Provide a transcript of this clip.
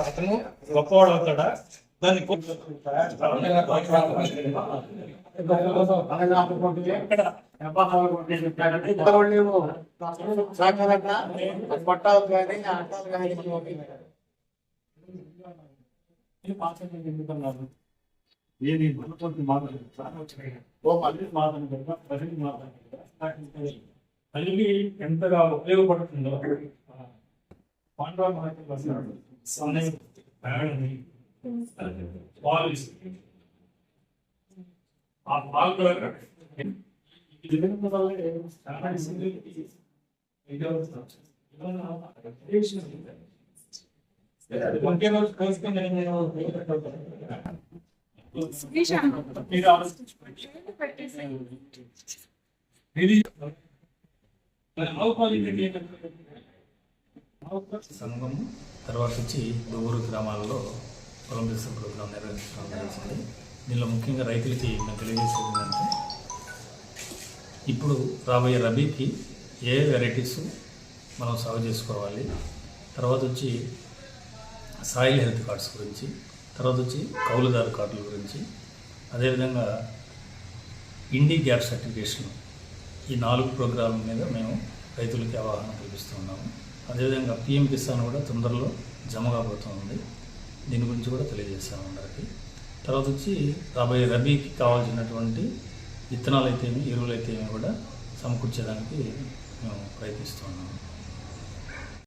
అతను గొప్పవాడు అవుతాడా? దాన్ని పట్టాలు కానీ ఆటాలు కానీ ఏది మనతోటి మాట్లాడుతుంది తల్లి ఎంతగా ఉపయోగపడుతుందో పాండవ మహాత్మ something apparently always Really? How qualified? సంఘము తర్వాత వచ్చి దూరు గ్రామాల్లో పొలం చేసే ప్రోగ్రాం నిర్వహించడం జరిగింది. దీనిలో ముఖ్యంగా రైతులకి మేము తెలియజేసేది ఏంటంటే ఇప్పుడు రాబోయే రబీకి ఏ వెరైటీస్ మనం సాగు చేసుకోవాలి తర్వాత వచ్చి సాయిల్ హెల్త్ కార్డ్స్ గురించి తర్వాత వచ్చి కౌలుదారు కార్డుల గురించి అదేవిధంగా ఇండి గ్యాప్ సర్టిఫికేషన్ ఈ నాలుగు ప్రోగ్రాంల మీద మేము రైతులకి అవగాహన కల్పిస్తూ ఉన్నాము. అదేవిధంగా పిఎం కిసాన్ కూడా తొందరలో జమ కాబోతుంది. దీని గురించి కూడా తెలియజేస్తాము అందరికీ. తర్వాత వచ్చి రాబోయే రబీకి కావాల్సినటువంటి విత్తనాలు అయితేమి ఎరువులు అయితేమి కూడా సమకూర్చేదానికి మేము ప్రయత్నిస్తూ ఉన్నాము.